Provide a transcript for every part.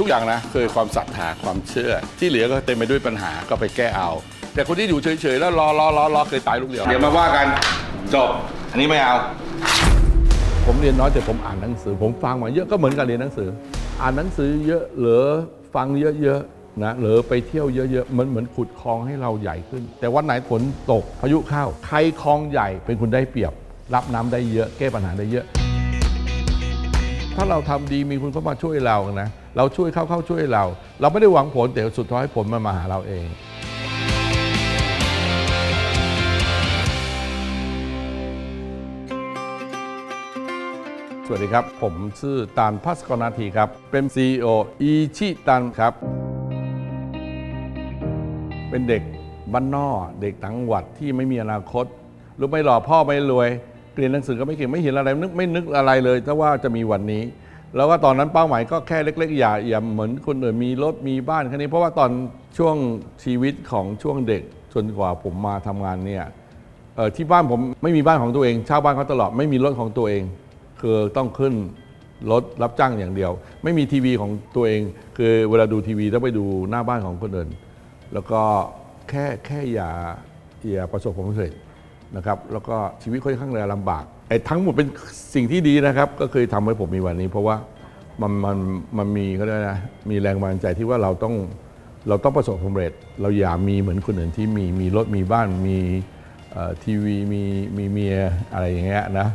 ทุกอย่างนะคือความศรัทธาความเชื่อ ที่เหลือก็เต็มไปด้วยปัญหาก็ไปแก้เอา แต่คนที่อยู่เฉยๆ แล้วรอรอรอรอเคยตายลูกเดียว เดี๋ยวมาว่ากันจบ อันนี้ไม่เอา ผมเรียนน้อยแต่ผมอ่านหนังสือ ผมฟังมาเยอะก็เหมือนกันเรียนหนังสือ อ่านหนังสือเยอะเหลือฟังเยอะๆนะเหลือไปเที่ยวเยอะๆมันเหมือนขุดคลองให้เราใหญ่ขึ้น แต่วันไหนฝนตกพายุเข้าใครคลองใหญ่เป็นคนได้เปรียบ รับน้ำได้เยอะ แก้ปัญหาได้เยอะ ถ้าเราทำดีมีคนเข้ามาช่วยเรานะ เราช่วยเขาเข้าช่วยเรา เราไม่ได้หวังผลแต่สุดท้ายผลมันมาหาเราเองสวัสดีครับ ผมชื่อตานพัสกรนาทีครับ เป็น CEO อีชิตันครับ เป็นเด็กบ้านนอกเด็กต่างจังหวัดที่ไม่มีอนาคต รู้ไม่หล่อพ่อไม่รวย เรียนหนังสือก็ไม่เก่งไม่เห็นอะไรนึกไม่นึกอะไรเลยถ้าว่าจะมีวันนี้ แล้วก็ตอนนั้นเป้าหมายก็แค่เล็กๆอย่าอย่าเหมือนคนอื่นมีรถมีบ้านแค่นี้ เพราะว่าตอนช่วงชีวิตของช่วงเด็กจนกว่าผมมาทำงานเนี่ยที่บ้านผมไม่มีบ้านของตัวเองเช่าบ้านเขาตลอดไม่มีรถของตัวเอง คือต้องขึ้นรถรับจ้างอย่างเดียว ไม่มีทีวีของตัวเอง คือเวลาดูทีวีต้องไปดูหน้าบ้านของคนอื่น แล้วก็แค่แค่อย่าอย่าประสบความสำเร็จ นะครับแล้วก็ชีวิตค่อนข้างลำบากไอ้ทั้งหมดเป็นสิ่งที่ดีนะครับ ก็เคยทำให้ผมมีวันนี้ เพราะว่ามันมันมันมีเขาเรียกนะมีแรงบันดาลใจที่ว่าเราต้องเราต้องประสบความสำเร็จ เราอย่ามีเหมือนคนอื่นที่มีมีรถมีบ้านมีเอ่อทีวีมีมีเมียอะไรอย่างเงี้ยนะ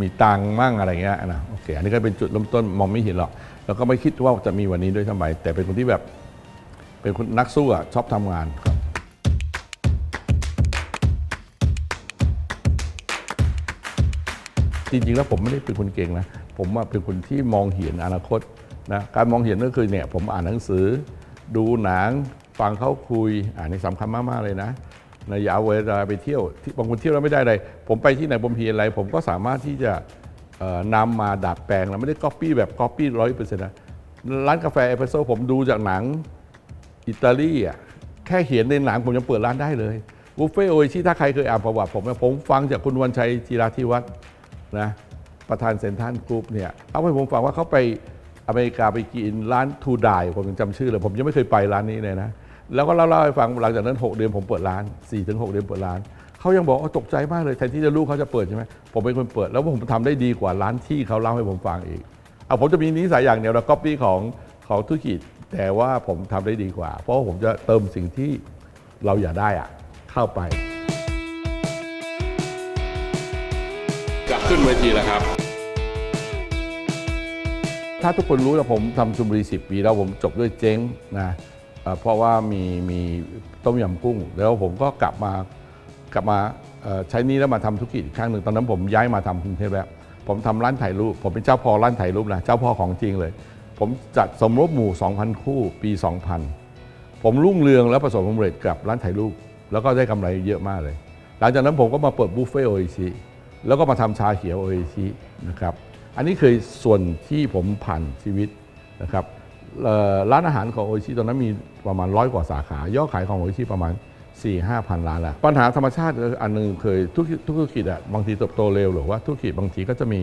มีตังค์มั่งอะไรเงี้ยนะโอเคอันนี้ก็เป็นจุดเริ่มต้นมองไม่เห็นหรอกแล้วก็ไม่คิดว่าจะมีวันนี้ด้วยทำไมแต่เป็นคนที่แบบเป็นคนนักสู้อะชอบทำงาน จริงๆ แล้วผมไม่ได้เป็นคนเก่งนะ ผมว่าเป็นคนที่มองเห็นอนาคตนะการมองเห็นก็คือเนี่ยผมอ่านหนังสือ ดูหนังฟังเขาคุยอ่านนี่สำคัญมากๆเลยนะในอยาเอาเวลาไปเที่ยวที่บางคนเที่ยวแล้วไม่ได้อะไรผมไปที่ไหนผมเพียนอะไร ผมก็สามารถที่จะนำมาดัดแปลงนะไม่ได้ก๊อปปี้แบบก๊อปปี้ร้อยเปอร์เซ็นต์นะร้านกาแฟเอสเปรสโซ่ผมดูจากหนังอิตาลีอะแค่เห็นในหนังผมยังเปิดร้านได้เลยบุฟเฟ่โอชิถ้าใครเคยอ่านประวัติผมนะผมฟังจากคุณวันชัยจีราธิวัฒน์ นะประธานเซนทันกรุ๊ปเนี่ยเอาให้ผมฟังว่าเขาไปอเมริกาไปกินร้านทูดายผมยังจำชื่อเลยผมยังไม่เคยไปร้านนี้เลยนะแล้วก็เล่าๆให้ฟังหลังจากนั้น 6 เดือนผมเปิดร้าน4ถึง6เดือนเปิดร้านเขายังบอกว่าตกใจมากเลยแทนที่จะลูกเขาจะเปิดใช่ไหมผมเป็นคนเปิด แล้วผมทำได้ดีกว่าร้านที่เขาเล่าให้ผมฟังอีกเอาผมจะมีนิสัยอย่างเดียวนะก๊อปปี้ของของธุรกิจ แต่ว่าผมทำได้ดีกว่า เพราะว่าผมจะเติมสิ่งที่เราอยากได้อะเข้าไป ขึ้นเวทีแล้วครับ ถ้าทุกคนรู้แล้วผมทำชมบุรี10ปีแล้วผมจบด้วยเจ๊งนะเอ่อเพราะว่ามีมีต้มยำกุ้ง แล้วผมก็กลับมากลับมาเอ่อใช้หนี้แล้วมาทำธุรกิจอีกครั้งหนึ่งตอนนั้นผมย้ายมาทำกรุงเทพแล้วผมทำร้านถ่ายรูปผมเป็นเจ้าพ่อร้านถ่ายรูปนะเจ้าพ่อของจริงเลย ผมจัดสมรบหมู่ 2,000 คู่ปี 2000 ผมรุ่งเรืองและประสบความสำเร็จกับร้านถ่ายรูป แล้วก็ได้กำไรเยอะมากเลย หลังจากนั้นผมก็มาเปิดบุฟเฟ่โออิชิ แล้วก็มาทำชาเขียวโออิชินะครับ อันนี้คือส่วนที่ผมผ่านชีวิตนะครับร้านอาหารของโออิชิตอนนั้นมีประมาณร้อยกว่าสาขายอดขายของโออิชิประมาณ 4 5พันล้านแล้วปัญหาธรรมชาติอันหนึงเคยทุกธุรกิจอะบางทีเติบโตเร็วหรือว่าธุรกิจบางทีก็จะมี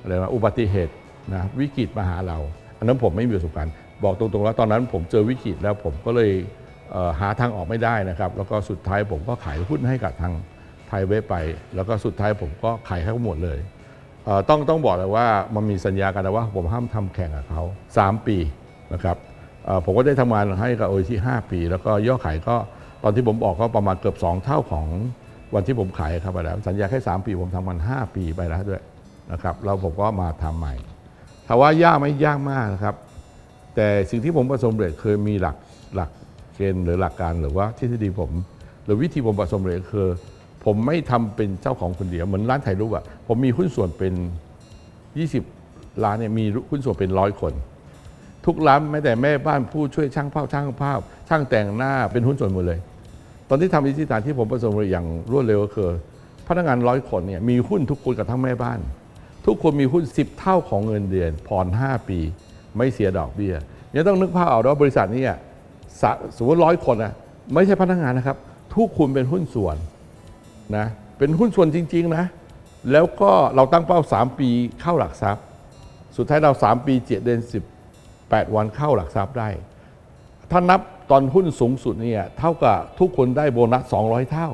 อะไรนะอุบัติเหตุนะวิกฤตมาหาเรา อันนั้นผมไม่มีประสบการณ์บอกตรงๆแล้วตอนนั้นผมเจอวิกฤตแล้วผมก็เลยหาทางออกไม่ได้นะครับ แล้วก็สุดท้ายผมก็ขายหุ้นให้กับทาง ไทยเว็บไป แล้วก็สุดท้ายผมก็ขายให้เขาหมดเลยเอ่อต้องต้องบอกเลยว่ามันมีสัญญากันนะว่าผมห้ามทำแข่งกับเขา 3 ปีนะครับเอ่อผมก็ได้ทำงานให้กับโอชิ5ปี แล้วก็ยอดขายก็ตอนที่ผมบอกก็ประมาณเกือบ 2 เท่าของวันที่ผมขายครับไปแล้วสัญญาแค่ 3 ปีผมทำมัน 5 ปีไปแล้วด้วยนะครับแล้วผมก็มาทำใหม่ถามว่ายากไหมยากมากนะครับ แต่สิ่งที่ผมประสบความเร็จคือมีหลักหลักเกณฑ์หรือหลักการหรือว่าทฤษฎีผม หรือวิธีผมประสบความเร็จคือ ผมไม่ทำเป็นเจ้าของคนเดียว เหมือนร้านถ่ายรูปอะผมมีหุ้นส่วนเป็น 20 ร้านเนี่ยมีหุ้นส่วนเป็นร้อยคน ทุกร้านแม้แต่แม่บ้านผู้ช่วยช่างภาพช่างภาพ ช่างแต่งหน้าเป็นหุ้นส่วนหมดเลย ตอนที่ทำอิทธิฐานที่ผมประสบความสำเร็จอย่างรวดเร็วก็คือพนักงานร้อยคนเนี่ยมีหุ้นทุกคนกับทั้งแม่บ้าน ทุกคนมีหุ้น 10 เท่าของเงินเดือนผ่อน 5 ปี ไม่เสียดอกเบี้ยเนี่ยต้องนึกภาพเอาว่าบริษัทนี้อะสะสมมติร้อยคนนะไม่ใช่พนักงานนะครับ ทุกคนเป็นหุ้นส่วน นะเป็นหุ้นส่วนจริง ๆ นะ แล้วก็เราตั้งเป้า 3 ปีเข้าหลักทรัพย์ สุดท้ายเรา 3 ปี 7 เดือน 18 วันเข้าหลักทรัพย์ได้ ถ้านับตอนหุ้นสูงสุดเนี่ยเท่ากับทุกคนได้โบนัส 200 เท่า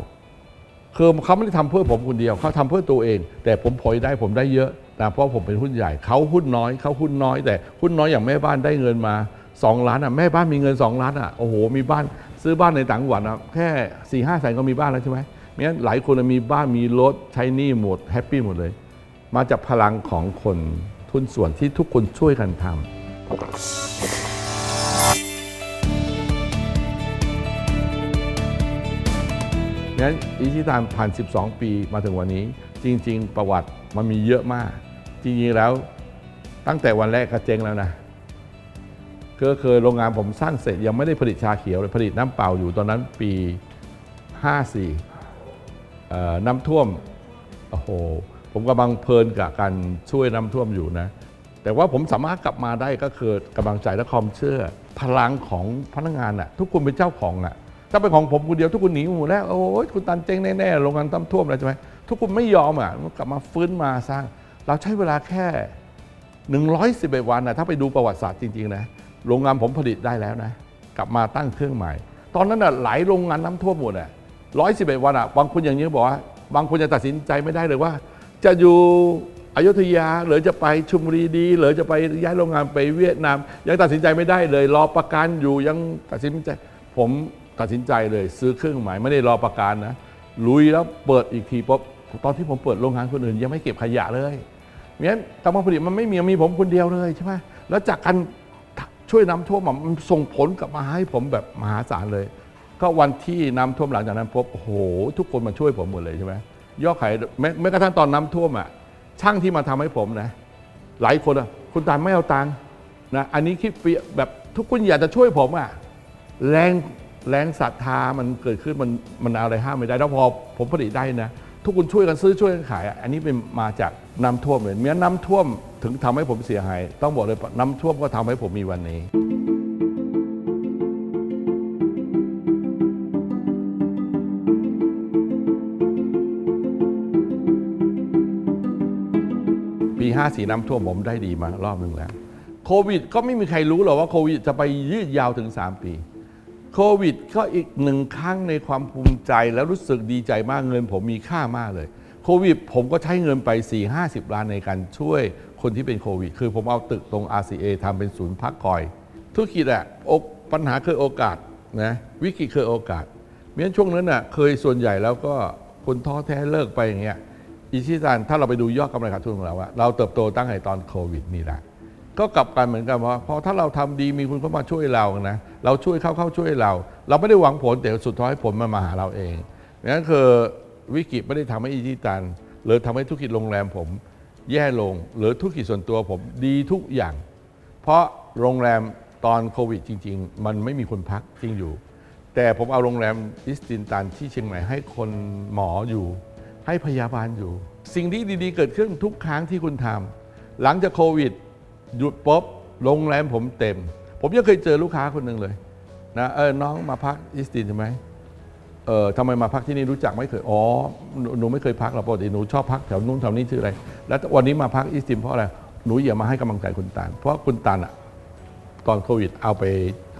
คือเขาไม่ได้ทำเพื่อผมคนเดียวเขาทำเพื่อตัวเอง แต่ผมพลอยได้ผมได้เยอะนะเพราะผมเป็นหุ้นใหญ่เขาหุ้นน้อยเขาหุ้นน้อย แต่หุ้นน้อยอย่างแม่บ้านได้เงินมา 2 ล้านอะแม่บ้านมีเงิน 2 ล้านอะโอ้โหมีบ้านซื้อบ้านในต่างจังหวัดอะแค่4ี่ห้าแสนก็มีบ้านแล้วใช่ไหม งั้นหลายคนมีบ้านมีรถใช้หนี้หมดแฮปปี้หมดเลย มาจากพลังของคนทุนส่วนที่ทุกคนช่วยกันทำงั้นอิชิตันผ่าน 12 ปีมาถึงวันนี้ จริง ๆ ประวัติมันมีเยอะมาก จริง ๆ แล้วตั้งแต่วันแรกก็เจ๊งแล้วนะก็เคยโรงงานผมสร้างเสร็จยังไม่ได้ผลิตชาเขียวเลยผลิตน้ำเปล่าอยู่ตอนนั้นปี 54เอ่ น้ำท่วมโอ้โหผมกำลังเพลินกับการช่วยน้ำท่วมอยู่นะ แต่ว่าผมสามารถกลับมาได้ก็คือกำลังใจและความเชื่อ พลังของพนักงานอะทุกคนเป็นเจ้าของอะถ้าเป็นของผมคนเดียวทุกคนหนีหมดแล้วโอ้ยคุณตันเจ๊งแน่ๆโรงงานต้มท่วมอะไรใช่ไหมทุกคนไม่ยอมอะกลับมาฟื้นมาสร้าง เราใช้เวลาแค่ 111 วันนะถ้าไปดูประวัติศาสตร์จริงๆนะโรงงานผมผลิตได้แล้วนะ กลับมาตั้งเครื่องใหม่ ตอนนั้นน่ะหลายโรงงานน้ำท่วมหมดอะ 111วันอะบางคนอย่างนี้บอกว่า บางคนจะตัดสินใจไม่ได้เลยว่า จะอยู่อยุธยาหรือจะไปชุมบุรีดี หรือจะไปย้ายโรงงานไปเวียดนาม ยังตัดสินใจไม่ได้เลย รอประกันอยู่ยังตัดสินใจ ผมตัดสินใจเลย ซื้อเครื่องหม่ไม่ได้รอประกันนะลุยแล้วเปิดอีกทีปุ๊บตอนที่ผมเปิดโรงงานคนอื่น ยังไม่เก็บขยะเลยงั้นกรรมผลิตมันไม่มีมีผมคนเดียวเลยใช่ไหมแล้วจากการช่วยน้ำท่วมมันส่งผลกลับมาให้ผมแบบมหาศาลเลย ก็วันที่น้ำท่วมหลังจากนั้นพบโอ้โหทุกคนมาช่วยผมหมดเลยใช่ไหมยอดขายแม้แม้กระทั่งตอนน้ำท่วมอะช่างที่มาทำให้ผมนะ หลายคนอะคุณตาไม่เอาตังค์นะอันนี้คิดเปียแบบทุกคนอยากจะช่วยผมอะแรงแรงศรัทธามันเกิดขึ้นมันมันเอาอะไรห้ามไม่ได้แล้วพอผมผลิตได้นะ ทุกคนช่วยกันซื้อช่วยกันขาย อันนี้เป็นมาจากน้ำท่วมเลยเมื่อน้ำท่วมถึงทำให้ผมเสียหาย ต้องบอกเลยน้ำท่วมก็ทำให้ผมมีวันนี้ ปี 54 น้ำท่วมผมได้ดีมารอบหนึ่งแล้ว โควิดก็ไม่มีใครรู้หรอกว่าโควิดจะไปยืดยาวถึง 3 ปี โควิดก็อีกหนึ่งครั้งในความภูมิใจแล้วรู้สึกดีใจมากเงินผมมีค่ามากเลย โควิดผมก็ใช้เงินไป 4 50 ล้านในการช่วยคนที่เป็นโควิด คือผมเอาตึกตรง RCA ทำเป็นศูนย์พักคอย ธุรกิจอะอกปัญหาคือโอกาสนะวิกฤตคือโอกาสเมื่อช่วงนั้นน่ะเคยส่วนใหญ่แล้วก็คนท้อแท้เลิกไปอย่างเงี้ย อิชิตันถ้าเราไปดูยอดกำไรขาดทุนของเราอะเราเติบโตตั้งแต่ตอนโควิดนี่แหละก็กลับกันเหมือนกันเพราะพราะถ้าเราทำดีมีคนเข้ามาช่วยเรานะเราช่วยเข้าเข้าช่วยเรา เราไม่ได้หวังผลแต่สุดท้ายผลมันมาหาเราเองนั่นคือวิกฤตไม่ได้ทำให้อิชิตันหรือทำให้ธุรกิจโรงแรมผม แย่ลง หรือธุรกิจส่วนตัวผมดีทุกอย่าง เพราะโรงแรมตอนโควิดจริง ๆ มันไม่มีคนพักจริงอยู่ แต่ผมเอาโรงแรมอิสตินตันที่เชียงใหม่ให้คนหมออยู่ ให้พยาบาลอยู่ สิ่งที่ดีๆ เกิดขึ้นทุกครั้งที่คุณทำหลังจากโควิด หยุดป๊บโรงแรมผมเต็ม ผมยังเคยเจอลูกค้าคนหนึ่งเลยนะเออน้องมาพักอิสตินใช่ไหมเออทำไมมาพักที่นี่รู้จักไม่เคยอ๋อหนูหนูไม่เคยพักหรอกปกติหนูชอบพักแถวนู้นแถวนี้ชื่ออะไร แล้ววันนี้มาพักอิสตินเพราะอะไรหนูอย่ามาให้กำลังใจคุณตาลเพราะคุณตาลอะตอนโควิดเอาไป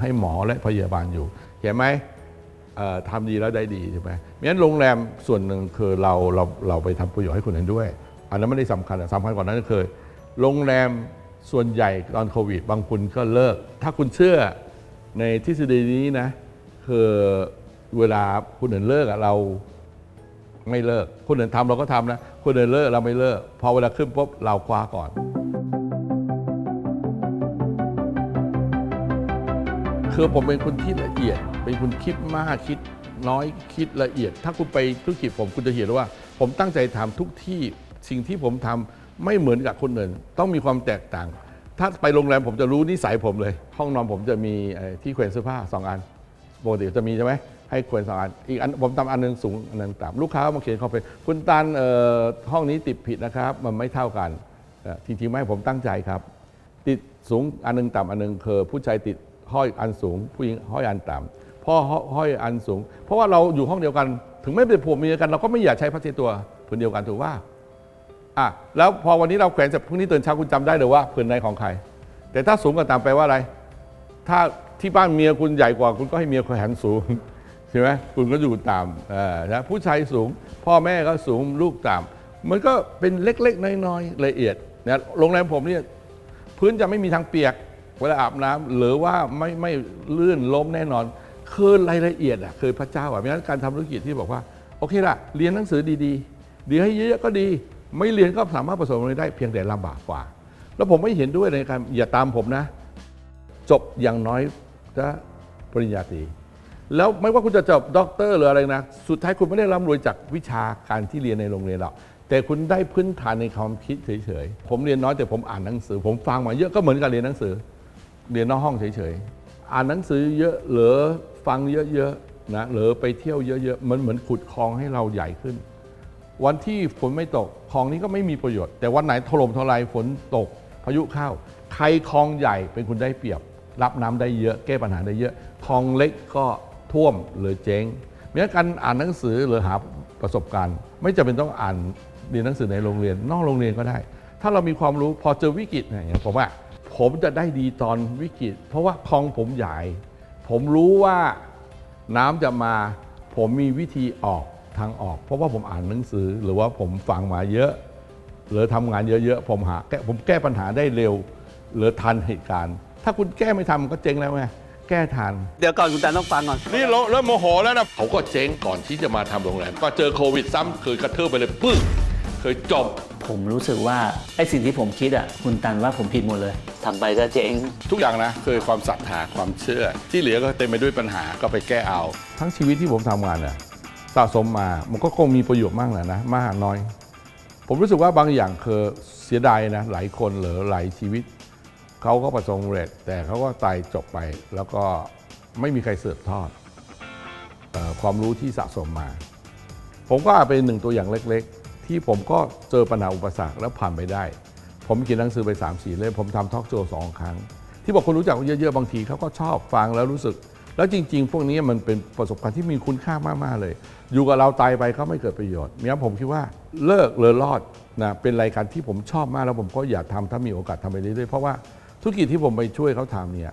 ให้หมอและพยาบาลอยู่ เห็นไหม ทำดีแล้วได้ดีใช่ไหมเพราะนั้นโรงแรมส่วนหนึ่งคือเราเราเราไปทำประโยชน์ให้คนอื่นด้วย อันนั้นไม่ได้สำคัญสำคัญกว่านั้นก็คือโรงแรมส่วนใหญ่ตอนโควิด บางคนก็เลิก ถ้าคุณเชื่อในทฤษฎีนี้นะคือเวลาคนอื่นเลิกเราไม่เลิก คนอื่นทำเราก็ทำนะ คนอื่นเลิกเราไม่เลิก พอเวลาขึ้นปุ๊บเราคว้าก่อน คือผมเป็นคนที่ละเอียด เป็นคนคิดมากคิดน้อยคิดละเอียด ถ้าคุณไปธุรกิจผมคุณจะเห็นว่า ผมตั้งใจทำทุกที่สิ่งที่ผมทำไม่เหมือนกับคนอื่น ต้องมีความแตกต่าง ถ้าไปโรงแรมผมจะรู้นิสัยผมเลย ห้องนอนผมจะมีที่แขวนเสื้อผ้าสองอันปกติจะมีใช่ไหมให้แขวนสองอันอีกอันผมทำอันหนึงสูงอันหนึงต่ำลูกค้ามาเขียนเขาเป็นคุณตันห้องนี้ติดผิดนะครับ มันไม่เท่ากันจริงๆไม่ผมตั้งใจครับ ติดสูงอันหนึงต่ำอันหนึงคือผู้ชายติด ห้อยอันสูง ผู้หญิงห้อยอันต่ำพ่อห้อยอันสูง เพราะว่าเราอยู่ห้องเดียวกัน ถึงไม่เป็นผัวเมียกันเราก็ไม่อยากใช้ผ้าเช็ดตัวผืนเดียวกันถูกว่าอะแล้วพอวันนี้เราแขวนเสร็จพรุ่งนี้ตื่นเช้าคุณจำได้เลยว่าผืนไหนของใคร แต่ถ้าสูงกว่าต่ำแปลว่าอะไร ถ้าที่บ้านเมียคุณใหญ่กว่า คุณก็ให้เมียแขวนสูงใช่ไหมคุณก็อยู่ต่ำเออนะผู้ชายสูง พ่อแม่ก็สูงลูกต่ำมันก็เป็นเล็กๆน้อยๆละเอียดนะโรงแรมผมเนี่ยพื้นจะไม่มีทางเปียก เวลาอาบน้ำหรือว่าไม่ไม่ลื่นล้มแน่นอนคือรายละเอียดอะคือพระเจ้าอะเพราะฉะนั้นการทำธุรกิจที่บอกว่า โอเคละเรียนหนังสือดีๆเรียนให้เยอะก็ดี ไม่เรียนก็สามารถประสบความสำเร็จได้เพียงแต่ลำบากกว่า แล้วผมไม่เห็นด้วยในการอย่าตามผมนะ จบอย่างน้อยจะปริญญาตรีแล้วไม่ว่าคุณจะจบด็อกเตอร์หรืออะไรนะ สุดท้ายคุณไม่ได้ร่ำรวยจากวิชาการที่เรียนในโรงเรียนหรอกแต่คุณได้พื้นฐานในความคิดเฉยๆผมเรียนน้อยแต่ผมอ่านหนังสือ ผมฟังมาเยอะก็เหมือนกับเรียนหนังสือ เรียนนอกห้องเฉยๆ อ่านหนังสือเยอะหรือฟังเยอะๆนะหรือไปเที่ยวเยอะๆ มันเหมือนขุดคลองให้เราใหญ่ขึ้น วันที่ฝนไม่ตกคลองนี้ก็ไม่มีประโยชน์ แต่วันไหนถล่มทลายฝนตกพายุเข้า ใครคลองใหญ่เป็นคุณได้เปรียบ รับน้ำได้เยอะแก้ปัญหาได้เยอะ คลองเล็กก็ท่วมหรือเจ๊งเพราะฉะนั้นการอ่านหนังสือหรือหาประสบการณ์ ไม่จำเป็นต้องอ่านเรียนหนังสือในโรงเรียน นอกโรงเรียนก็ได้ ถ้าเรามีความรู้พอเจอวิกฤตเนี่ยอย่างผมว่า ผมจะได้ดีตอนวิกฤต เพราะว่าคลองผมใหญ่ ผมรู้ว่าน้ำจะมา ผมมีวิธีออกทางออก เพราะว่าผมอ่านหนังสือ หรือว่าผมฟังมาเยอะ หรือทำงานเยอะๆผมหาแก้ผมแก้ปัญหาได้เร็ว หรือทันเหตุการณ์ ถ้าคุณแก้ไม่ทันมันก็เจ๊งแล้วไงแก้ทัน เดี๋ยวก่อนคุณแตนต้องฟังก่อน นี่เราเริ่มโมโหแล้วนะเขาก็เจ๊งก่อนที่จะมาทำโรงแรมก็เจอโควิดซ้ำเคยกระเทืบไปเลยปึ๊กเคยจบ ผมรู้สึกว่าไอ้สิ่งที่ผมคิดอะคุณตันว่าผมผิดหมดเลย ทำไปก็เจ๊ง ทุกอย่างนะคือความศรัทธาความเชื่อ ที่เหลือก็เต็มไปด้วยปัญหาก็ไปแก้เอา ทั้งชีวิตที่ผมทำงานเนี่ยสะสมมา มันก็คงมีประโยชน์มากแหละนะ มากน้อย ผมรู้สึกว่าบางอย่างคือเสียดายนะ หลายคนหรือหลายชีวิต เขาก็ประสบความสำเร็จ แต่เขาก็ตายจบไป แล้วก็ไม่มีใครสืบทอดเออความรู้ที่สะสมมา ผมก็อาจเป็นหนึ่งตัวอย่างเล็ก ๆ ที่ผมก็เจอปัญหาอุปสรรคแล้วผ่านไปได้ ผมเขียนหนังสือไป3ามสี่เล่มผมทำทอล์กโชว์สองครั้ง ที่บอกคนรู้จักเยอะๆ บางทีเขาก็ชอบฟังแล้วรู้สึก แล้วจริง ๆ พวกนี้มันเป็นประสบการณ์ที่มีคุณค่ามากๆเลย อยู่กับเราตายไปก็ไม่เกิดประโยชน์งั้นผมคิดว่าเลิกเลอรอดนะเป็นรายการที่ผมชอบมากแล้วผมก็อยากทำถ้ามีโอกาสทำไปเรื่อยๆเพราะว่าธุรกิจที่ผมไปช่วยเขาทำเนี่ย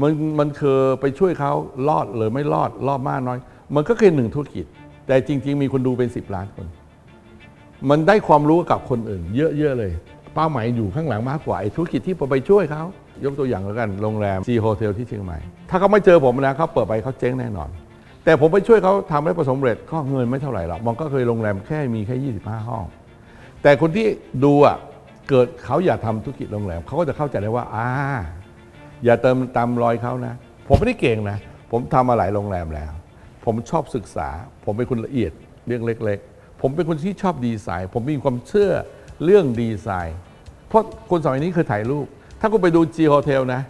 มันมันคือไปช่วยเขารอดหรือไม่รอดรอดมากน้อย มันก็คือหนึ่งธุรกิจ แต่จริง ๆ มีคนดูเป็น 10 ล้านคน มันได้ความรู้กับคนอื่น เยอะๆเลย เป้าหมายอยู่ข้างหลังมากกว่าไอ้ธุรกิจที่ผมไปช่วยเขายกตัวอย่างแล้วกันโรงแรมซีโฮเทลที่เชียงใหม่ ถ้าเขาไม่เจอผมนะเขาเปิดไปเขาเจ๊งแน่นอน แต่ผมไปช่วยเขาทำให้ประสบเร็จก็เงินไม่เท่าไหร่หรอกมันก็เคยโรงแรมแค่มีแค่ 25 ห้อง แต่คนที่ดูอะเกิดเขาอยากทำธุรกิจโรงแรมเขาก็จะเข้าใจได้ว่าอ่าอย่าเติมตามรอยเขานะ ผมไม่ได้เก่งนะ ผมทำมาหลายโรงแรมแล้ว ผมชอบศึกษา ผมเป็นคนละเอียดเรื่องเล็ก ๆ ผมเป็นคนที่ชอบดีไซน์ ผมมีความเชื่อเรื่องดีไซน์ เพราะคนสมัยนี้เคยถ่ายรูป ถ้าคุณไปดู G Hotel นะ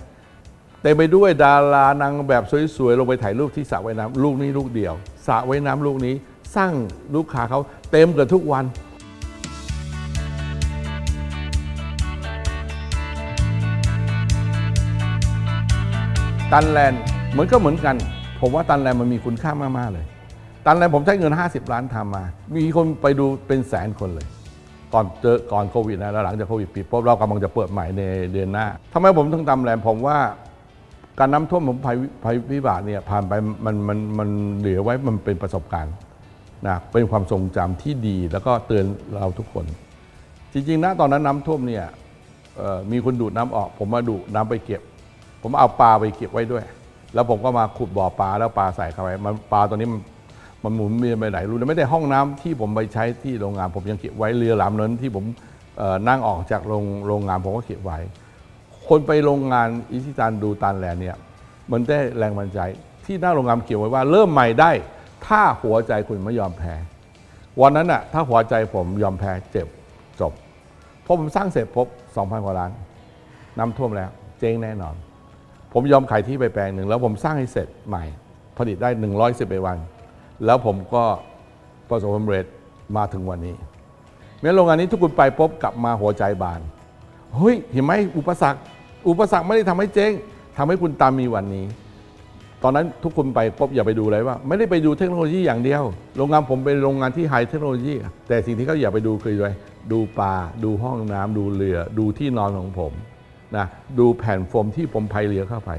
เต็มไปด้วยดารานางแบบสวยๆ ลงไปถ่ายรูปที่สระว่ายน้ำลูกนี้ลูกเดียวสระว่ายน้ำลูกนี้สร้างลูกค้าเขาเต็มเกือบทุกวันตันแลนด์เหมือนก็เหมือนกัน ผมว่าตันแลนด์มันมีคุณค่ามาก ๆ เลย ตันแลนผมใช้เงิน 50 ล้านทำมา มีคนไปดูเป็นแสนคนเลย ก่อนเจอก่อนโควิดนะแล้วหลังจากโควิดปิดปุ๊บเรากำลังจะเปิดใหม่ในเดือนหน้าทำไมผมต้องทำแลนด์ผมว่าการน้ำท่วมผมภัยภัยพิบัติเนี่ยผ่านไปมันมันมันเหลือไว้มันเป็นประสบการณ์นะเป็นความทรงจำที่ดีแล้วก็เตือนเราทุกคน จริงๆนะตอนนั้นน้ำท่วมเนี่ยมีคนดูดน้ำออก ผมมาดูดน้ำไปเก็บ ผมเอาปลาไปเก็บไว้ด้วย แล้วผมก็มาขุดบ่อปลาแล้วปลาใส่เข้าไปมันปลาตัวนี้มัน มันหมุนเวียนไปไหนรู้นะไม่ได้ห้องน้ำที่ผมไปใช้ที่โรงงาน ผมยังเก็บไว้เรือลำนั้นที่ผมนั่งออกจากโรงโรงงานผมก็เก็บไว้ คนไปโรงงานอิชิตันดูตันแลนเนี่ยมันได้แรงบันดาลใจ ที่หน้าโรงงานเขียนไว้ว่า เริ่มใหม่ได้ ถ้าหัวใจคุณไม่ยอมแพ้ วันนั้นน่ะถ้าหัวใจผมยอมแพ้เจ็บจบพอผมสร้างเสร็จพบ2,000กว่าล้านน้ำท่วมแล้ว เจ๊งแน่นอน ผมยอมขายที่ไปแปลงหนึ่งแล้วผมสร้างให้เสร็จใหม่ ผลิตได้ 111วัน แล้วผมก็ประสบความสำเร็จมาถึงวันนี้แม้โรงงานนี้ทุกคนไปพบกลับมาหัวใจบานเฮ้ยเห็นไหมอุปสรรค อุปสรรคไม่ได้ทำให้เจ๊งทำให้คุณตามมีวันนี้ ตอนนั้นทุกคนไปพบอย่าไปดูเลยว่า ไม่ได้ไปดูเทคโนโลยีอย่างเดียว โรงงานผมเป็นโรงงานที่ไฮเทคโนโลยี แต่สิ่งที่เขาอย่าไปดูคืออะไรดูปลาดูห้องน้ำดูเรือ ดูที่นอนของผมนะดูแผ่นโฟมที่ผมพายเรือเข้าไป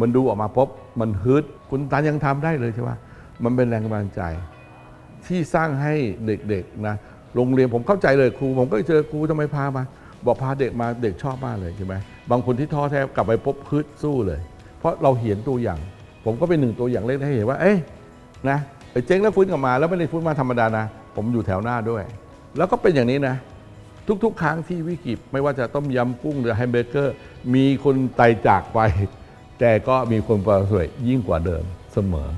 มันดูออกมาปุ๊บมันฮึดคุณตันยังทำได้เลยใช่ไหม มันเป็นแรงบันดาลใจ ที่สร้างให้เด็กๆนะโรงเรียนผมเข้าใจเลยครู ผมก็เจอครูทำไมพามา บอกพาเด็กมาเด็กชอบมากเลยใช่ไหมบางคนที่ท้อแท้กลับไปพบฮึดสู้เลย เพราะเราเห็นตัวอย่าง ผมก็เป็นหนึ่งตัวอย่างเล็กให้เห็นว่า เอ้ยนะไอ้เจ๊งแล้วฟื้นกลับมา แล้วไม่ได้ฟื้นมาธรรมดานะ ผมอยู่แถวหน้าด้วย แล้วก็เป็นอย่างนี้นะ ทุกๆ ครั้งที่วิกฤตไม่ว่าจะต้มยำกุ้งหรือแฮมเบอร์เกอร์ มีคนไตายจากไป แต่ก็มีคนประสบยิ่งกว่าเดิมเสมอ